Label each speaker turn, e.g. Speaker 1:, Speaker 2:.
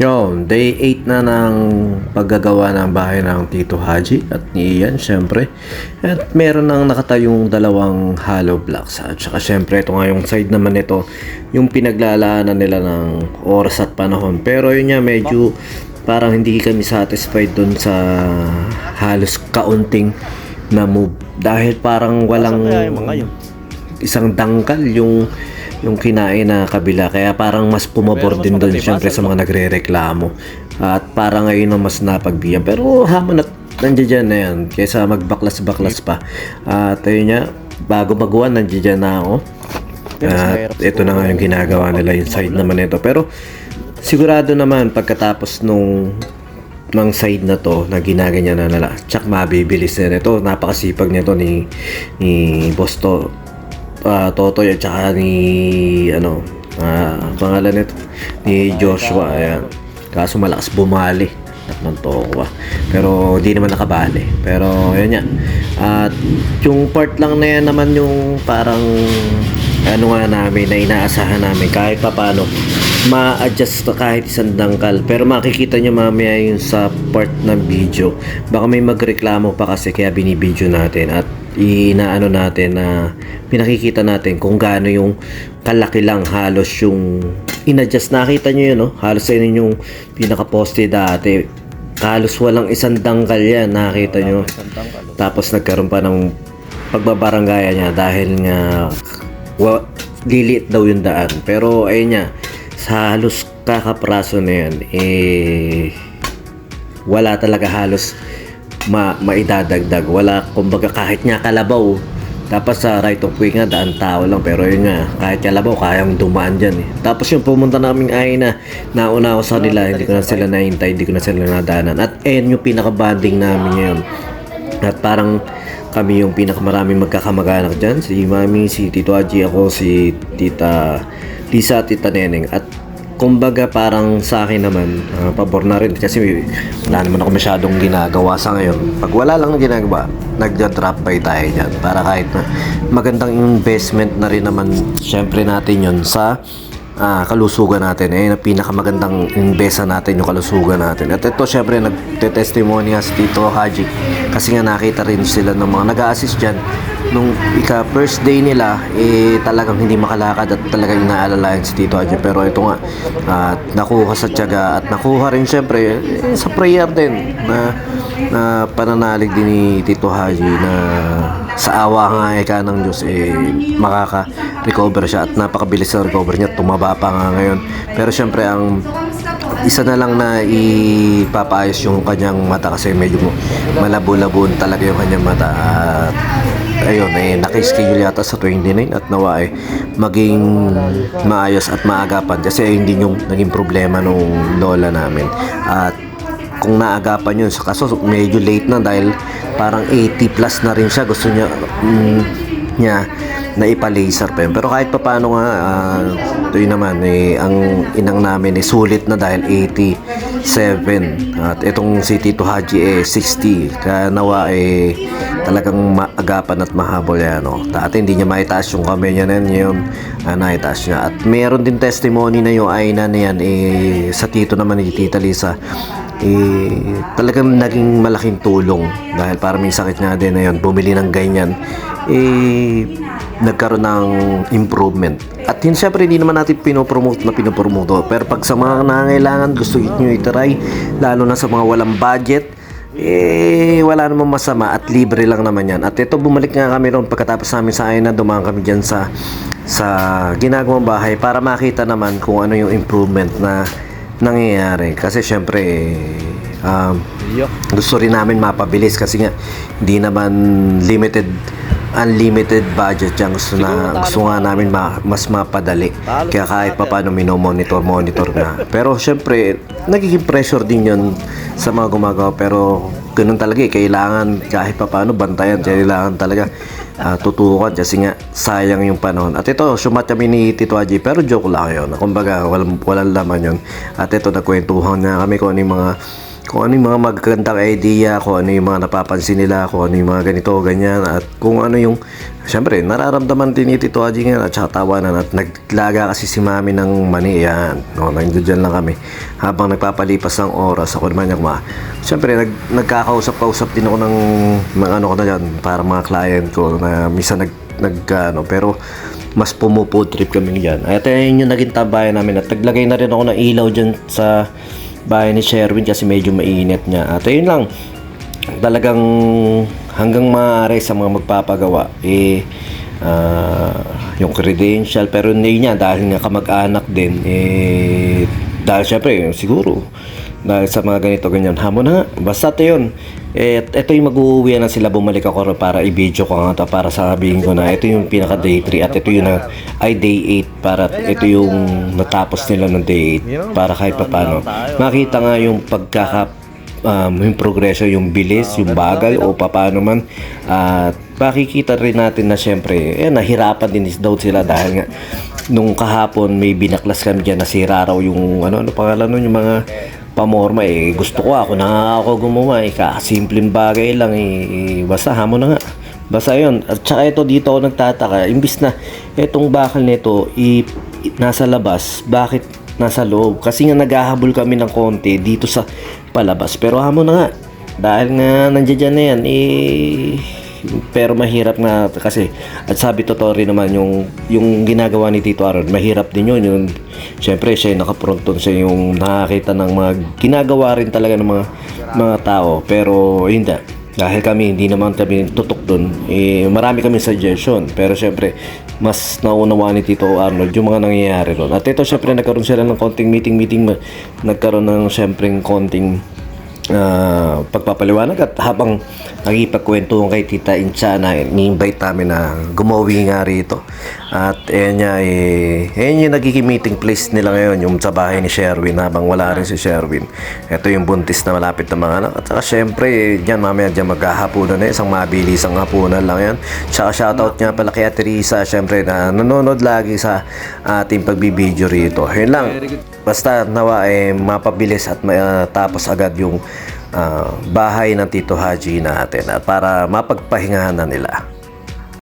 Speaker 1: Yun, day 8 na ng paggagawa ng bahay ng Tito Haji at ni Ian, syempre. At meron nang nakatayong dalawang hollow blocks. At saka syempre, ito nga yung side naman nito, yung pinaglalaanan nila ng oras at panahon. Pero yun nga, medyo parang hindi kami satisfied dun sa halos kaunting na move. Dahil parang walang isang dangkal yung yung kinain na kabila. Kaya parang mas pumabor din doon syempre sa mga nagrereklamo. At parang ngayon na mas napagbiyan. Pero hamon at nandiyan dyan na yan kaysa magbaklas-baklas pa. At ayun nga bago magawa nandiyan dyan na ako. At ito na nga yung ginagawa nila yung side naman nito. Pero sigurado naman pagkatapos nung ng side na to na ginaganyan na nila tsak mabibilis na ito napakasipag nito ni ni Boss to uh, Totoy at saka ni ano ah, pangalan nito ni Joshua ayan. Kaso malakas bumali at ng Tokwa pero di naman nakabali. Pero yun nga at yung part lang na yan naman yung parang ano nga namin na inaasahan namin kahit pa paano ma-adjust kahit isang dangkal. Pero makikita nyo mamaya yung sa part ng video. Baka may magreklamo pa kasi kaya binibideo natin at inaano natin na pinakikita natin kung gaano yung kalaki lang halos yung inadjust. Nakita nyo yun no? Halos sa inyo yung pinaka-poste dati. Halos walang isang dangkal yan nakita nyo. tapos nagkaroon pa ng pagbabarangaya niya dahil nga wa, liliit daw yung daan. Pero ayun nga sa halos kakapraso na yan eh wala talaga halos ma maidadagdag. Wala kumbaga kahit nga kalabaw tapos sa right of way nga daan tao lang. Pero yun nga kahit kalabaw kayang dumaan dyan eh. Tapos yung pumunta naming ay na nauna ako sa nila hindi ko na sila nahintay hindi ko na sila nadaanan. At ayun yung pinaka-banding namin ngayon. At parang kami yung pinakamaraming magkakamag-anak dyan. Si Mami, si Tito Aji, ako si Tita Lisa, Tita Neneng. At kumbaga parang sa akin naman ah, pabor na rin. Kasi wala naman ako masyadong ginagawa sa ngayon. Pag wala lang na ginagawa nagja-drop by tayo dyan. Para kahit na magandang investment na rin naman syempre natin yun sa ah, kalusugan natin. Eh na pinakamagandang investa natin yung kalusugan natin. At ito syempre si Tito Haji. Kasi nga nakita rin sila ng mga nag-assist dyan nung ika first day nila eh talagang hindi makalakad at talagang inaalalayan si Tito Haji pero ito nga at nakuha sa tiyaga at nakuha rin syempre eh, sa prayer din na na pananalig din ni Tito Haji na sa awa nga eka ng Diyos eh makaka-recover siya at napakabilis ng recover niya. Tumaba pa nga ngayon. Pero syempre ang isa na lang na ipapaayos yung kanyang mata kasi medyo malabo-labo talaga yung kanyang mata at ayun eh naka-schedule yata sa 29 at nawa eh maging maayos at maagapan. Kasi ayun din yung naging problema nung lola namin. At kung naagapan yun sa kaso medyo late na dahil parang 80 plus na rin siya. Gusto niya mm, niya na ipa-laser pa yun. Pero kahit pa paano nga, ah, ito yun naman, eh, ang inang namin eh, sulit na dahil 87. At itong si Tito Haji eh, 60. Kaya nawa eh, talagang maagapan at mahabol yan. No? Dati hindi niya maitaas yung kamay niya na yun, ah, naitaas niya. At meron din testimony na yung ayna na yan eh, sa tito naman ni Tita Lisa eh, talagang naging malaking tulong dahil para may sakit nga din na yun, bumili ng ganyan eh, nagkaroon ng improvement. At yun syempre hindi naman natin pinopromote na pinopromote. Pero pag sa mga nangangailangan gusto nyo itry lalo na sa mga walang budget eh wala namang masama at libre lang naman yan. At ito bumalik nga kami ron. Pagkatapos namin sa ayun na dumaan kami dyan sa sa ginagawang bahay para makita naman kung ano yung improvement na nangyayari? Kasi syempre eh, um, gusto rin namin mapabilis kasi nga hindi naman limited unlimited budget yan. Gusto na gusto nga namin ma, mas mapadali. Kaya kahit pa paano minomonitor monitor na. Pero syempre nagiging pressure din yon sa mga gumagawa. Pero ganun talaga eh. Kailangan kahit pa paano bantayan kailangan talaga ah, tutukan. Kasi nga sayang yung panahon. At ito sumat kami ni Tito Aji pero joke lang yun. Kumbaga walang, walang laman yun. At ito nagkwentuhan na kami kung ano yung mga kung ano yung mga magagandang idea, kung ano yung mga napapansin nila, kung ano yung mga ganito, ganyan, at kung ano yung, syempre, nararamdaman din ni Tito Haji ngayon at saka tawanan at naglaga kasi si mami ng mani, yan, no, nandiyo dyan lang kami. Habang nagpapalipas ng oras, ako naman yung ma, syempre, nag, nagkakausap-kausap din ako ng mga ano ko na dyan, para mga client ko na misa nag, nag, ano, pero, mas pumupo trip kami diyan. At ayun yung naging tambayan namin at naglagay na rin ako ng ilaw diyan sa bahay ni Sherwin kasi medyo mainit niya. At ayun lang, talagang hanggang maaari sa mga magpapagawa eh ah, yung credential pero hindi niya dahil nga kamag-anak din eh dahil syempre siguro dahil sa mga ganito ganyan. Hamon na basta ito yun. Eh, ito yung mag-uuwi na sila. Bumalik ako para i-video ko nga to para sabihin ko na ito yung pinaka day 3 at ito yung na, ay day 8 para ito yung natapos nila ng day 8 para kahit pa paano makita nga yung pagkaka um, yung progresyo, yung bilis, yung bagal o paano man. At makikita rin natin na syempre eh, nahirapan din is daw sila dahil nga nung kahapon may binaklas kami dyan nasira raw yung ano, ano pangalan nun yung mga pamorma eh gusto ko ako na ako gumawa eh kasimpleng bagay lang eh, eh basta hamon na nga. Basta yun. At saka ito dito ako nagtataka imbis na itong bakal nito i, nasa labas bakit nasa loob? Kasi nga naghahabol kami ng konti dito sa palabas. Pero hamon na nga dahil nga nandiyan dyan na yan eh pero mahirap nga kasi at sabi totoo rin naman yung yung ginagawa ni Tito Aaron mahirap din yun yung syempre siya yung nakapronton siya yung nakakita ng mga ginagawa rin talaga ng mga mga tao. Pero hindi dahil kami hindi naman kami tutok dun eh, marami kami suggestion. Pero syempre mas naunawa ni Tito Arnold yung mga nangyayari ron at ito syempre nagkaroon sila ng konting meeting meeting nagkaroon ng syempre konting pagpapaliwanag at habang nakipagkwento kay Tita Incha na ni-invite namin na gumawi nga rito. At ayan niya eh, ayan yung nagiging meeting place nila ngayon, yung sa bahay ni Sherwin habang wala rin si Sherwin. Ito yung buntis na malapit na mga anak. At saka syempre, eh, dyan mamaya dyan maghahapunan na isang mabilis ang hapunan lang yan. Tsaka shoutout nga pala kay Ate Risa, syempre na nanonood lagi sa ating pagbibideo rito. Yun lang. Basta nawa eh mapabilis at matapos agad yung ah, bahay ng Tito Haji natin at para mapagpahingahan na nila.